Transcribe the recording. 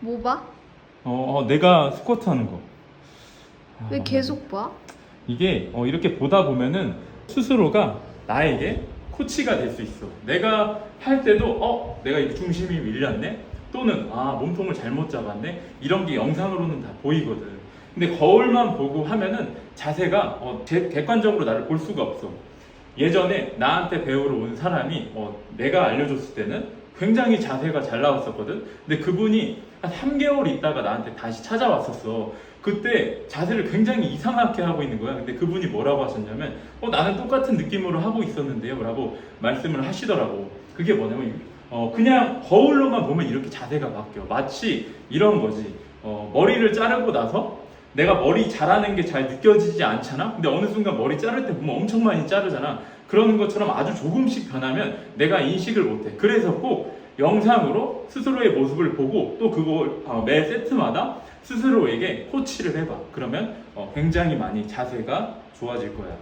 뭐 봐? 어, 어, 내가 스쿼트 하는 거. 아, 왜 계속 봐? 이게 어, 이렇게 보다 보면은 스스로가 나에게 코치가 될 수 있어. 내가 할 때도 어, 내가 이 중심이 밀렸네. 또는 아 몸통을 잘못 잡았네. 이런 게 영상으로는 다 보이거든. 근데 거울만 보고 하면은 자세가 어, 제- 객관적으로 나를 볼 수가 없어. 예전에 나한테 배우러 온 사람이 어, 내가 알려줬을 때는 굉장히 자세가 잘 나왔었거든. 근데 그분이 한 3개월 있다가 나한테 다시 찾아왔었어. 그때 자세를 굉장히 이상하게 하고 있는 거야. 근데 그분이 뭐라고 하셨냐면, 어, 나는 똑같은 느낌으로 하고 있었는데요. 라고 말씀을 하시더라고. 그게 뭐냐면, 어, 그냥 거울로만 보면 이렇게 자세가 바뀌어. 마치 이런 거지. 어, 머리를 자르고 나서 내가 머리 자라는 게 잘 느껴지지 않잖아? 근데 어느 순간 머리 자를 때 보면 엄청 많이 자르잖아. 그런 것처럼 아주 조금씩 변하면 내가 인식을 못해. 그래서 꼭 영상으로 스스로의 모습을 보고 또 그걸 어, 매 세트마다 스스로에게 코치를 해봐. 그러면 어, 굉장히 많이 자세가 좋아질 거야.